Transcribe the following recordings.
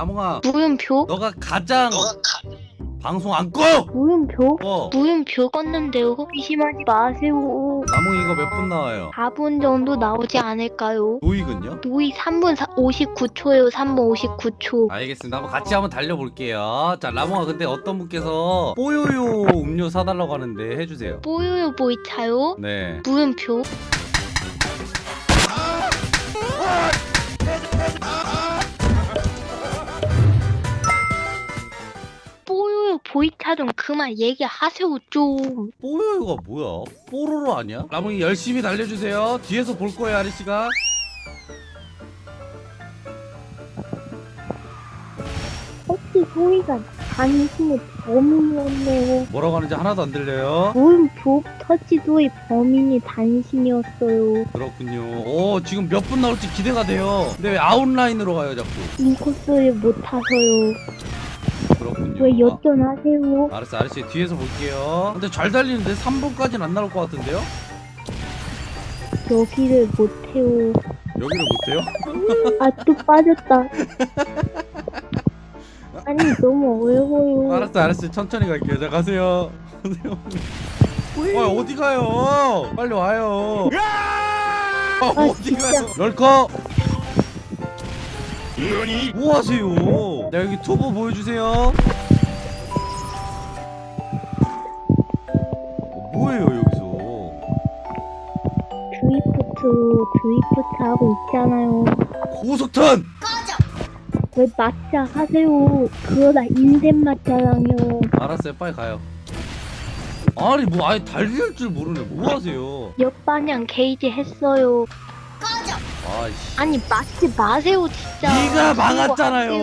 라몽아 물음표? 너가 가장 너가 가... 방송 안 꺼! 물음표? 어 물음표 껐는데요. 의심하지 마세요. 라몽이 이거 몇 분 나와요? 4분 정도 나오지 않을까요? 노익은요? 노이 3분 59초예요. 3분 59초. 알겠습니다 한번 같이 한번 달려볼게요 자 라몽아 근데 어떤 분께서 뽀요요 음료 사달라고 하는데 해주세요 뽀요요 보이차요? 네 물음표? 보이차 좀 그만 얘기하세요 좀. 뽀요요가 뭐야? 뽀로로 아니야? 라몽이 열심히 달려주세요 뒤에서 볼 거예요 아저씨가 혹시 소희가 당신의 범인이었네요. 뭐라고 하는지 하나도 안 들려요 물음표 터치도의 범인이 당신이었어요. 그렇군요 오 지금 몇 분 나올지 기대가 돼요 근데 왜 아웃라인으로 가요 자꾸 인코스를 못 타서요. 그렇군요 왜 여전하세요? 알았어 아저씨 뒤에서 볼게요 근데 잘 달리는데 3분까지는 안 나올 것 같은데요? 여기를 못해요. 여기를 못해요? 아 또 빠졌다. 아니 너무 어려워요. 알았어 알았어 천천히 갈게요 자 가세요 가세요 와 어디 가요 빨리 와요 아, 어디 진짜. 가요 럴커 뭐 하세요? 자 여기 투보 보여주세요. 어, 뭐예요 여기서? 드리프트 드리프트 하고 있잖아요. 고속탄! 왜 맞자 하세요. 그러다 인생 맞자랑요. 알았어요 빨리 가요. 아니 뭐 아예 달릴 줄 모르네. 뭐 하세요? 옆방향 게이지 했어요. 아니 맞지 마세요 진짜. 네가 하세요. 막았잖아요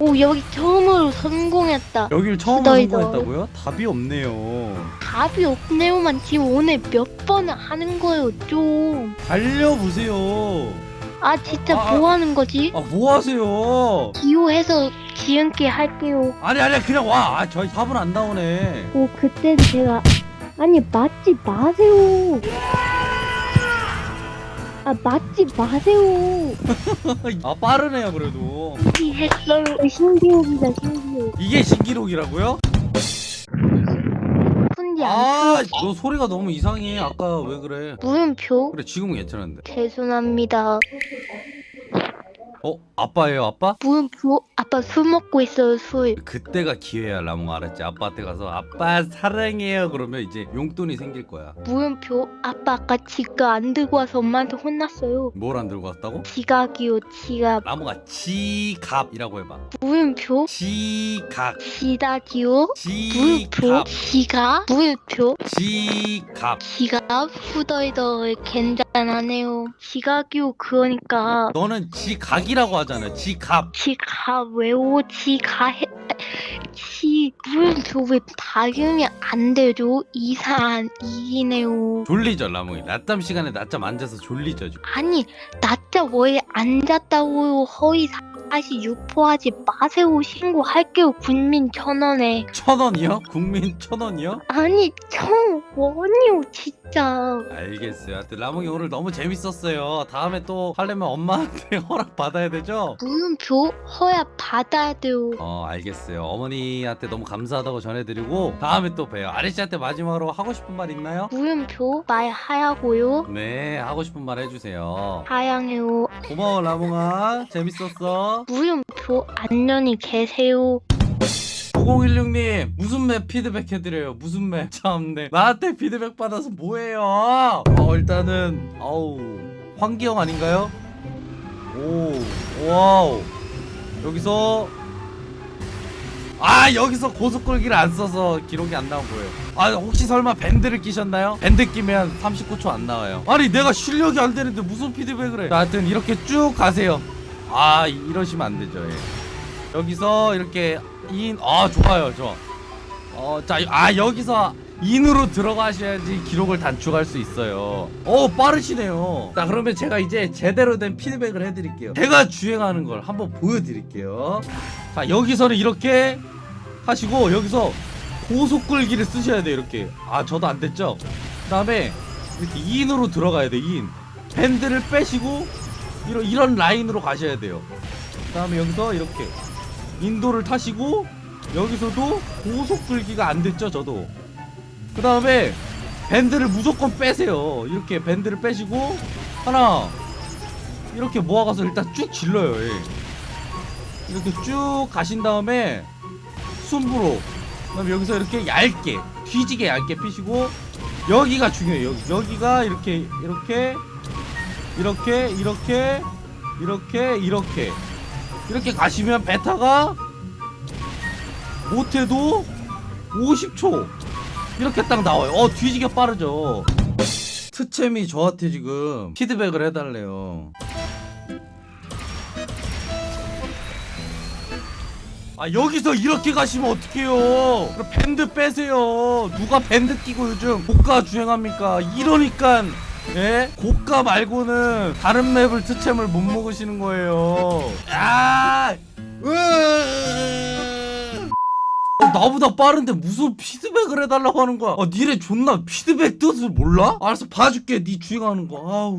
오 여기 처음으로 성공했다. 여길 처음 후덜덜. 성공했다고요? 답이 없네요 답이 없네요만 지금 오늘 몇 번을 하는 거예요 좀. 달려보세요 아 진짜 아, 뭐 하는 거지? 아 뭐 하세요 기호해서 지은게 할게요. 아니 아니 그냥 와 아 저희 답은 안 나오네 오 그때는 제가 아니 맞지 마세요. 아 맞지 마세요. 아 빠르네요 그래도 이 했어요. 신기록이다 신기록. 이게 신기록이라고요? fun지 안아 풀어. 너 소리가 너무 이상해 아까 왜 그래 물음표. 그래 지금은 괜찮은데 죄송합니다. 어? 아빠예요 아빠? 물음표. 아빠 술 먹고 있어요 술. 그때가 기회야 라몽 알았지 아빠한테 가서 아빠 사랑해요 그러면 이제 용돈이 생길 거야 물음표. 아빠 아까 지갑 안 들고 와서 엄마한테 혼났어요. 뭘 안 들고 왔다고? 지갑이요 지갑. 라몽아 지갑이라고 해봐 물음표. 지갑 지다기요. 물음표. 지갑 지갑. 물음표. 지갑 지갑 후덜덜 괜찮 하네요. 지각이요 그러니까 너는 지각이라고 하잖아 지갑 지각 왜오 지가 해 지 물음표 왜 발음이 안 되죠? 이상한 일이네요. 졸리죠 라몽이 낮잠 시간에 낮잠 앉아서 졸리죠 지금 아니 낮잠 왜 앉았다고요? 허위 사실 유포하지 마세요. 신고할게요. 국민 천원에. 천 원이요? 국민 천 원이요? 아니 천 원이요 진짜. 알겠어요 하여튼 라몽이 오늘 너무 재밌었어요 다음에 또 하려면 엄마한테 허락 받아야 되죠? 물음표 허약 받아야 돼요. 어 알겠어요 어머니한테 너무 감사하다고 전해드리고 다음에 또 봬요 아리씨한테 마지막으로 하고 싶은 말 있나요? 물음표 말 하야고요. 네 하고 싶은 말 해주세요 사양해요. 고마워 라몽아 재밌었어 물음표 안녕히 계세요. 9016님 무슨 맵 피드백 해드려요? 무슨 맵? 참네. 나한테 피드백 받아서 뭐해요? 어 일단은 아우 환기형 아닌가요? 오 와우. 여기서 아 여기서 고속 끌기를 안 써서 기록이 안 나온 거예요. 아 혹시 설마 밴드를 끼셨나요? 밴드 끼면 39초 안 나와요. 아니 내가 실력이 안 되는데 무슨 피드백을 해? 자, 하여튼 이렇게 쭉 가세요. 아 이러시면 안 되죠 예. 여기서 이렇게 인, 아 좋아요 좋아. 어, 자, 아 여기서 인으로 들어가셔야지 기록을 단축할 수 있어요. 어 빠르시네요. 자 그러면 제가 이제 제대로 된 피드백을 해드릴게요. 제가 주행하는 걸 한번 보여드릴게요. 자 여기서는 이렇게 하시고 여기서 고속 끌기를 쓰셔야 돼요 이렇게. 아 저도 안 됐죠? 그다음에 이렇게 인으로 들어가야 돼 인. 밴드를 빼시고 이런 이런 라인으로 가셔야 돼요. 그다음에 여기서 이렇게 인도를 타시고 여기서도 고속 끌기가 안 됐죠 저도. 그 다음에 밴드를 무조건 빼세요. 이렇게 밴드를 빼시고 하나 이렇게 모아가서 일단 쭉 질러요 예. 이렇게 쭉 가신 다음에 순부로 그다음 여기서 이렇게 얇게 뒤지게 얇게 피시고 여기가 중요해요. 여기 여기가 이렇게 이렇게 이렇게 이렇게 이렇게 이렇게 이렇게 가시면 베타가 못해도 50초. 이렇게 딱 나와요. 어 뒤지게 빠르죠. 트챔이 저한테 지금 피드백을 해달래요. 아 여기서 이렇게 가시면 어떡해요? 그럼 밴드 빼세요. 누가 밴드 끼고 요즘 고가 주행합니까? 이러니까 예? 고가 말고는 다른 맵을 트챔을 못 먹으시는 거예요. 아! 나보다 빠른데 무슨 피드백을 해달라고 하는 거야? 아 니네 존나 피드백 뜻을 몰라? 알았어 봐줄게. 니 주행하는 거. 아우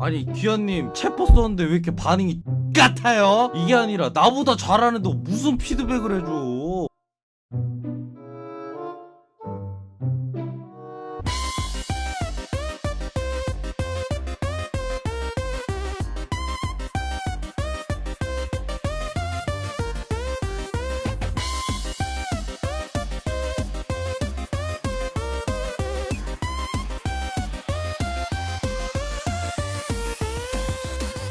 아니 귀현님 체포 썼는데 왜 이렇게 반응이 같아요? 이게 아니라 나보다 잘하는데 무슨 피드백을 해줘